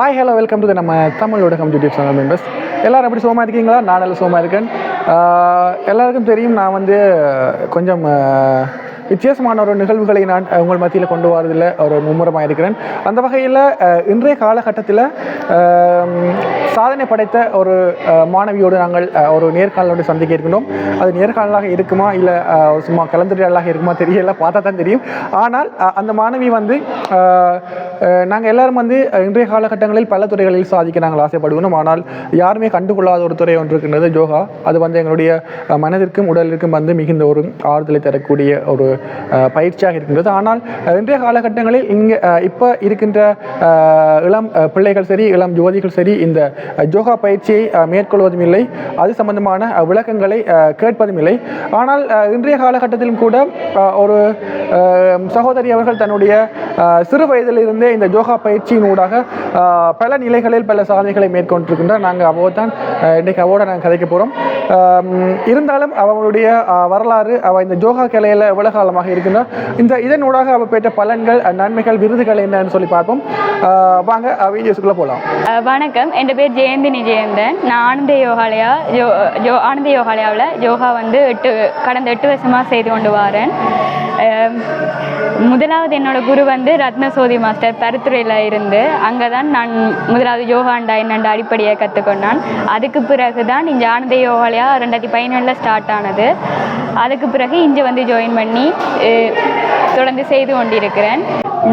Hi hello welcome to நம்ம தமிழ் ஊடகம் YouTube channel members எல்லோரும் எப்படி சோமா இருக்கீங்களா? நான் நல்ல சோமா இருக்கேன். எல்லாருக்கும் தெரியும் நான் வந்து கொஞ்சம் வித்தியாசமான ஒரு நிகழ்வுகளை நான் உங்கள் மத்தியில் கொண்டு வரதில் ஒரு மும்முரமாக இருக்கிறேன். அந்த வகையில் இன்றைய காலகட்டத்தில் சாதனை படைத்த ஒரு மாணவியோடு நாங்கள் ஒரு நேர்காணலோடு சந்திக்க இருக்கின்றோம். அது நேர்காணலாக இருக்குமா இல்லை சும்மா கலந்துரையாடலாக இருக்குமா தெரியல பார்த்தா தான் தெரியும். ஆனால் அந்த மாணவி வந்து நாங்கள் எல்லாரும் வந்து இன்றைய காலகட்டங்களில் பல துறைகளில் சாதிக்க நாங்கள் ஆசைப்படுகிறோம். ஆனால் யாருமே கண்டுகொள்ளாத ஒரு துறை ஒன்று இருக்கின்றது ஜோகா. அது வந்து எங்களுடைய மனதிற்கும் உடலிற்கும் வந்து மிகுந்த ஒரு ஆறுதலை தரக்கூடிய ஒரு பயிற்சியாக இருக்கின்றது. ஆனால் இன்றைய காலகட்டங்களில் இங்கே இப்போ இருக்கின்ற இளம் பிள்ளைகள் சரி இளம் யுவதிகள் சரி இந்த யோகா பயிற்சியை மேற்கொள்வதும் இல்லை. அது சம்பந்தமான விளக்கங்களை கேட்பதும் இல்லை. ஆனால் இன்றைய காலகட்டத்திலும் கூட ஒரு சகோதரி அவர்கள் தன்னுடைய சிறு வயதிலிருந்தே இந்த யோகா பயிற்சியினூடாக ஊடாக பல நிலைகளில் பல சாதனைகளை மேற்கொண்டிருக்கின்றார். நாங்கள் அவ தான் இன்றைக்கு அவோட நாங்கள் கதைக்க போகிறோம் இருந்தாலும் அவங்களுடைய வரலாறு அவள் இந்த யோகா கலையில் எவ்வளவு காலமாக இருக்கின்றோம் இந்த இதன் ஊடாக அவர் பெற்ற பலன்கள் நன்மைகள் விருதுகள் என்னன்னு சொல்லி பார்ப்போம். வாங்க வீடியோஸ்குள்ளே போகலாம். வணக்கம். என் பேர் ஜெயந்தினி ஜெயந்தன். நான் ஆனந்த யோகாலயா ஜோ ஜோ ஆனந்த யோகாலயாவில் யோகா வந்து எட்டு கடந்த எட்டு வருஷமாக செய்து கொண்டு வரேன். முதலாவது என்னோட குரு வந்து ரத்னசோதி மாஸ்டர் பருத்துறையில் இருந்து. அங்கே தான் நான் முதலாவது யோகாண்டா என்னண்ட அடிப்படையை கற்றுக்கொண்டான் அதுக்கு பிறகு தான் இந்த ஆனந்த யோகாலயா ரெண்டாயிரத்தி பதினேழில் ஸ்டார்ட் ஆனது. அதுக்கு பிறகு இங்கே வந்து ஜாயின் பண்ணி தொடர்ந்து செய்து கொண்டிருக்கிறேன்.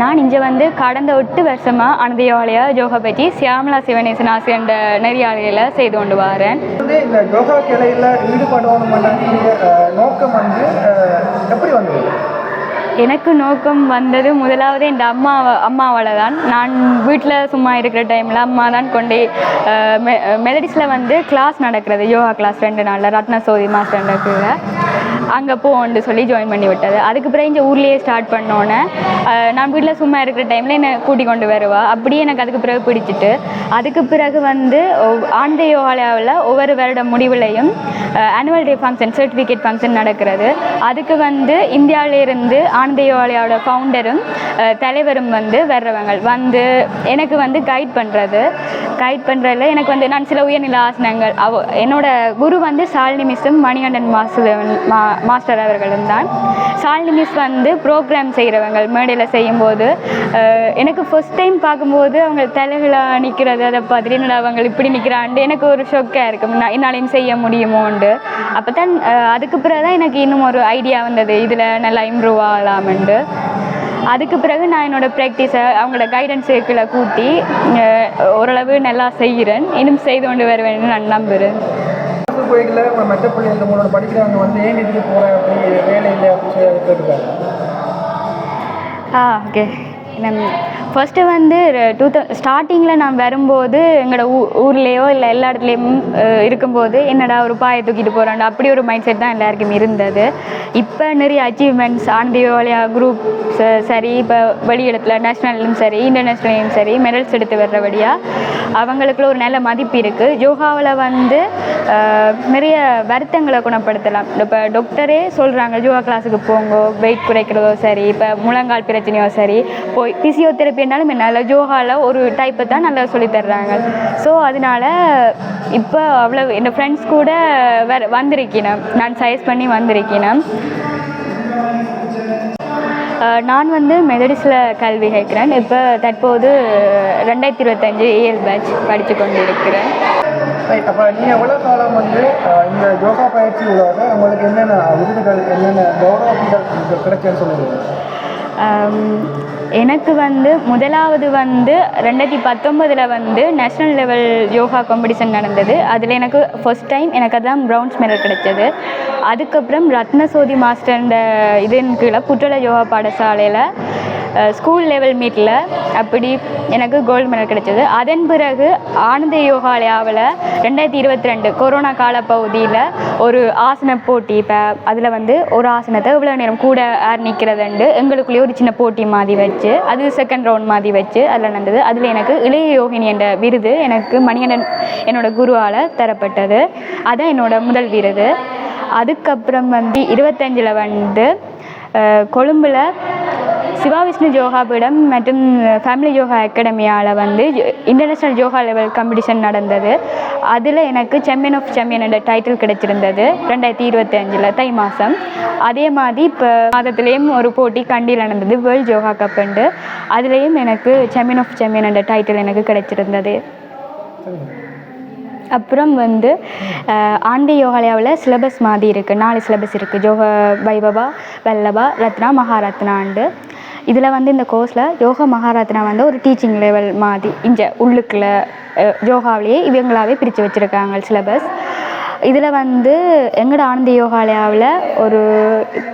நான் இங்கே வந்து கடந்த எட்டு வருஷமாக ஆனந்த யோகாலயா யோகா பற்றி சியாமலா சிவனேசன் அந்த நெறியாளையில் செய்து கொண்டு வரேன். வந்து இந்த யோகா கிளையில் ஈடுபடணும் நோக்கம் வந்து எனக்கு நோக்கம் வந்தது முதலாவது என் அம்மா அம்மாவால் தான் நான் வீட்டில் சும்மா இருக்கிற டைமில் அம்மா தான் கொண்டு மெலடிஸில் வந்து கிளாஸ் நடக்கிறது. யோகா கிளாஸ் ரெண்டு நாளில் ரத்ன சோதி மாஸ்டர் நடக்குது அங்கே போகணுன்னு சொல்லி ஜாயின் பண்ணி விட்டது அதுக்கு பிறகு இங்கே ஊர்லேயே ஸ்டார்ட் பண்ணோன்னே நான் வீட்டில் சும்மா இருக்கிற டைமில் என்னை கூட்டி கொண்டு வருவா. அப்படியே எனக்கு அதுக்கு பிறகு பிடிச்சிட்டு அதுக்கு பிறகு வந்து ஒவ்- ஆனந்த யோகாலயாவில் ஒவ்வொரு வருட முடிவுலையும் annual day function certificate function நடக்கிறது. அதுக்கு வந்து இந்தியாவிலேருந்து ஆனந்த யோகாலயாவோட ஃபவுண்டரும் தலைவரும் வந்து வர்றவங்க. வந்து எனக்கு வந்து கைட் பண்ணுறது கைட் பண்ணுறதுல எனக்கு வந்து நான் சில உயர்நிலை ஆசனங்கள். அவ என்னோட குரு வந்து சாலினி மிஸ்ஸும் மணிகண்டன் மாஸ்டர் மா மாஸ்டர் அவர்களும் தான். சாலினி மிஸ் வந்து ப்ரோக்ராம் செய்கிறவங்க மேடையில் செய்யும்போது எனக்கு ஃபஸ்ட் டைம் பார்க்கும்போது அவங்க தலைகளாக நிற்கிறது அதை பார்த்துட்டு என்னடா அவங்க இப்படி நிற்கிறான்ட்டு எனக்கு ஒரு ஷொக்காக இருக்கும். நான் என்னாலையும் செய்ய முடியுமோண்டு அப்போ தான் அதுக்கு பிறகு தான் எனக்கு இன்னும் ஒரு ஐடியா வந்தது. இதில் நல்லா இம்ப்ரூவ் ஆகலாமென்ட்டு. அதுக்கு பிறகு நான் என்னோடய ப்ராக்டிஸை அவங்களோட கைடன்ஸுக்குள்ள கூட்டி அஹ், ஓரளவு நல்லா செய்கிறேன் இன்னும் செய்து கொண்டு வருவேன்னு நான் நம்புகிறேன் போய்க்கல மற்ற பிள்ளைங்க உங்களோட படிக்கிறவங்க வந்து ஏன் இதுக்கு போகிற அப்படி வேலை இல்லை அப்படின்னு சொல்லி கேட்டுருக்காங்க ஆ ஓகே ஃபஸ்ட்டு வந்து டூ தௌ ஸ்டார்டிங்கில் நான் வரும்போது எங்களோட ஊ ஊர்லேயோ இல்லை எல்லா இடத்துலையும் இருக்கும்போது என்னடா ஒரு பாயை தூக்கிட்டு போகிறாண்டா அப்படி ஒரு மைண்ட் செட் தான் எல்லாருக்கும் இருந்தது. இப்போ நிறைய அச்சீவ்மெண்ட்ஸ் ஆண்டியோலியா குரூப் சரி இப்போ வெளியிடத்தில் நேஷ்னல்லையும் சரி இன்டர்நேஷ்னல்லையும் சரி மெடல்ஸ் எடுத்து வர்றபடியாக அவங்களுக்குள்ள ஒரு நல்ல மதிப்பு இருக்குது யோகாவில் வந்து நிறைய வருத்தங்களை குணப்படுத்தலாம். இப்போ டாக்டரே சொல்கிறாங்க யோகா கிளாஸுக்கு போங்க வெயிட் குறைக்கிறதோ சரி இப்போ முழங்கால் பிரச்சனையோ சரி போய் ஃபிசியோதெரப்பினாலும் என்னால் யோகாவில் ஒரு டைப்பை தான் நல்லா சொல்லித் தர்றாங்க. ஸோ அதனால இப்போ அவ்வளோ என் ஃப்ரெண்ட்ஸ் கூட வேற வந்திருக்கணும் நான் சஜஸ்ட் பண்ணி வந்திருக்கணும் அஹ் நான் வந்து மெதடிஸில் கல்வி கேட்குறேன். இப்போ தற்போது ரெண்டாயிரத்தி இருபத்தஞ்சு ஏஎல் பேட்ச் படித்து கொண்டு இருக்கிறேன் ரைட் அப்போ நீங்கள் எவ்வளோ காலம் வந்து அஹ், இந்த யோகா பயிற்சி உள்ளாக உங்களுக்கு என்னென்ன விருதுகள் என்னென்ன கௌரவங்கள் கிடைச்சேன்னு சொல்லுங்கள் ஆம், எனக்கு வந்து முதலாவது வந்து ரெண்டாயிரத்தி பத்தொம்பதில் வந்து நேஷ்னல் லெவல் யோகா காம்படிஷன் நடந்தது. அதில் எனக்கு ஃபர்ஸ்ட் டைம் எனக்கு அதான் ப்ரௌன்ஸ் மெடல் கிடைச்சது. அதுக்கப்புறம் ரத்னசோதி மாஸ்டர்ன்ற இதன் கீழே புற்றல யோகா பாடசாலையில் ஸ்கூல் லெவல் மீட்டில் அப்படி எனக்கு கோல்டு மெடல் கிடைச்சது. அதன் பிறகு ஆனந்த யோகாலயாவில் ரெண்டாயிரத்தி இருபத்தி ரெண்டு கொரோனா காலப்பகுதியில் ஒரு ஆசன போட்டி இப்போ அதில் வந்து ஒரு ஆசனத்தை இவ்வளோ நேரம் கூட ஏர் நிற்கிறதுண்டு எங்களுக்குள்ளேயே ஒரு சின்ன போட்டி மாதிரி வச்சு அது செகண்ட் ரவுண்ட் மாதிரி வச்சு அதில் நடந்தது. அதில் எனக்கு இளைய யோகினி என்ற விருது எனக்கு மணிகண்டன் என்னோட குருவால் தரப்பட்டது. அதான் என்னோட முதல் விருது. அதுக்கப்புறம் வந்து இருபத்தஞ்சில் வந்து கொழும்பில் சிவா விஷ்ணு யோகா பீடம் மற்றும் ஃபேமிலி யோகா அகாடமியால் வந்து இன்டர்நேஷ்னல் யோகா லெவல் காம்படிஷன் நடந்தது. அதில் எனக்கு சாம்பியன் ஆஃப் சாம்பியன் என்ற டைட்டில் கிடைச்சிருந்தது ரெண்டாயிரத்தி இருபத்தி அஞ்சில் தை மாதம் அதே மாதிரி இப்போ மாதத்துலேயும் ஒரு போட்டி கண்டியில் நடந்தது வேர்ல்ட் யோகா கப்புண்டு அதுலேயும் எனக்கு சாம்பியன் ஆஃப் சாம்பியன் என்ற டைட்டில் எனக்கு கிடைச்சிருந்தது. அப்புறம் வந்து ஆண்டி யோகாலயாவில் சிலபஸ் மாதிரி இருக்குது நாலு சிலபஸ் இருக்குது ஜோகா வைபவா வல்லபா ரத்னா மகாரத்னாண்டு இதில் வந்து இந்த கோர்ஸில் யோகா மகாராத்னா வந்து ஒரு டீச்சிங் லெவல் மாதிரி இங்கே உள்ளுக்குள்ள யோகாவிலேயே இவங்களாவே பிரித்து வச்சுருக்காங்க சிலபஸ் இதில் வந்து எங்களோட ஆனந்த யோகாலயாவில் ஒரு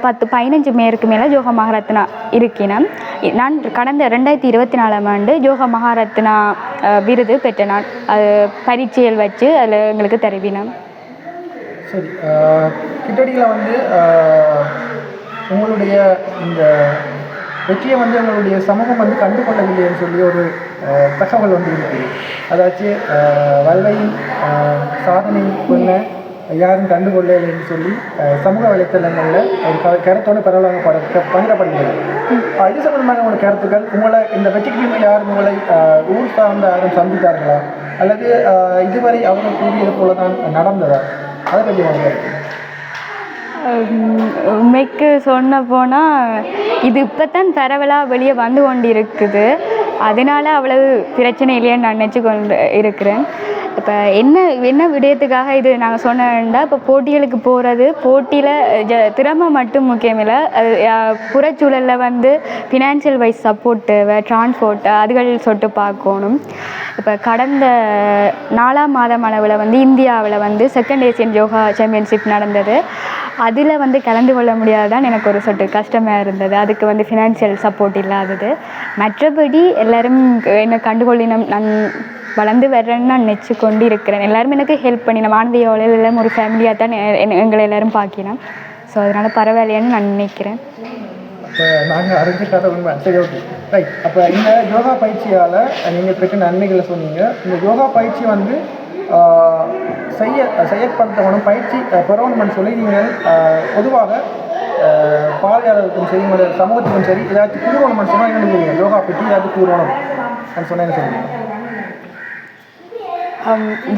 பத்து பதினஞ்சு பேருக்கு மேலே யோகா மகாரத்னா இருக்கினம் நான் கடந்த ரெண்டாயிரத்தி இருபத்தி நாலாம் ஆண்டு யோகா மகாரத்னா விருது பெற்ற நான் அது பரீட்சையில் வச்சு அதில் எங்களுக்கு தருவினம் சரி கிட்டடியில் வந்து உங்களுடைய இந்த வெற்றியை வந்து அவங்களுடைய சமூகம் வந்து கண்டு கொள்ளவில்லைன்னு சொல்லி ஒரு தகவல் வந்து இருக்குது அதாச்சு ஆஹ், வல்லையின் சாதனை கொள்ள யாரும் கண்டுகொள்ளலைன்னு சொல்லி சமூக வலைத்தளங்களில் ஒரு க கருத்தோடு பரவலாக பட பகிரப்படுகிறது. இது சம்பந்தமான ஒரு கருத்துக்கள் உங்களை இந்த வெற்றிக்கு பின்பு யாரும் உங்களை ஊர் சார்ந்த யாரும் சந்தித்தார்களா? அல்லது இதுவரை அவங்க கூறியது போல தான் நடந்ததா? அதை பற்றி உங்களுக்கு உண்மைக்கு சொன்ன போனால் இது இப்போ தான் பரவலாக வெளியே வந்து கொண்டு இருக்குது அதனால அவ்வளவு பிரச்சனை இல்லைன்னு நான் நினச்சி கொண்டு இருக்கிறேன். இப்போ என்ன என்ன விடயத்துக்காக இது நாங்கள் சொன்னேன்டா இப்போ போட்டிகளுக்கு போகிறது போட்டியில் ஜ திறமை மட்டும் முக்கியமில்லை. அது புறச்சூழலில் வந்து ஃபினான்ஷியல் வைஸ் சப்போர்ட்டு ட்ரான்ஸ்போர்ட் அதுகள் சொட்டு பார்க்கணும். இப்போ கடந்த நாலாம் மாதம் அளவில் வந்து இந்தியாவில் வந்து செகண்ட் ஏசியன் யோகா சாம்பியன்ஷிப் நடந்தது. அதில் வந்து கலந்து கொள்ள முடியாதான் எனக்கு ஒரு சொட்டு கஷ்டமாக இருந்தது. அதுக்கு வந்து ஃபினான்ஷியல் சப்போர்ட் இல்லாதது. மற்றபடி எல்லாரும் என்னை கண்டுகொள்ளினம் நான் வளர்ந்து வர்றேன்னு நான் நினச்சி கொண்டு இருக்கிறேன் எல்லோரும் எனக்கு ஹெல்ப் பண்ணினோம் நம்ம எல்லாம் ஒரு ஃபேமிலியாக தான் எங்களை எல்லாரும் பார்க்கினோம் ஸோ அதனால் பரவாயில்லையான்னு நான் நினைக்கிறேன். நாங்கள் அறிஞ்சிக்காத உண்மை. சரி ஓகே ரைட் அப்போ இந்த யோகா பயிற்சியால் நீங்கள் பெற்ற நன்மைகளை சொன்னீங்க. இந்த யோகா பயிற்சி வந்து செய்ய செயற்படுத்தணும் பயிற்சி ஆஹ், பெறணும்னு சொல்லி நீங்கள் பொதுவாக ஆஹ், பார்வையாளருக்கும் சரி உங்களோட சமூகத்துக்கும் சரி ஏதாச்சும் கூறணும்னு சொன்னால் என்ன சொல்லுவீங்க யோகா பற்றி ஏதாச்சும் கூறணும் சொன்னால் என்ன சொல்லுவீங்க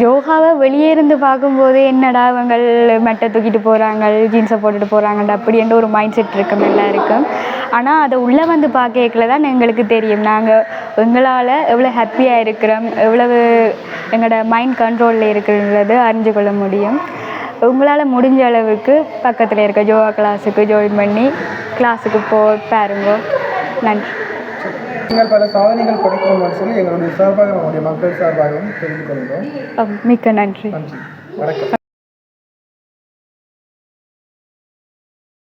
யோகாவை வெளியே இருந்து பார்க்கும்போது என்னடா இவங்கள் மெட்டை தூக்கிட்டு போகிறாங்க ஜீன்ஸை போட்டுட்டு போகிறாங்கடா அப்படின்ற ஒரு மைண்ட் செட் இருக்கும் எல்லாருக்கும் ஆனால் அதை உள்ளே வந்து பார்க்கல தான் எங்களுக்கு தெரியும். நாங்கள் எங்களால் எவ்வளோ ஹாப்பியாக இருக்கிறோம் எவ்வளவு எங்களோட மைண்ட் கண்ட்ரோலில் இருக்கிறது அறிஞ்சு கொள்ள முடியும். உங்களால் முடிஞ்ச அளவுக்கு பக்கத்தில் இருக்க யோகா கிளாஸுக்கு ஜாயின் பண்ணி கிளாஸுக்கு போ பாருங்க. நன்றி. நீங்கள் பல சாதனைகள் படைக்கணும்னு சொல்லி எங்களுடைய சார்பாக மக்கள் சார்பாகவும் தெரிந்து கொள்கிறோம். மிக்க நன்றி. நன்றி. வணக்கம்.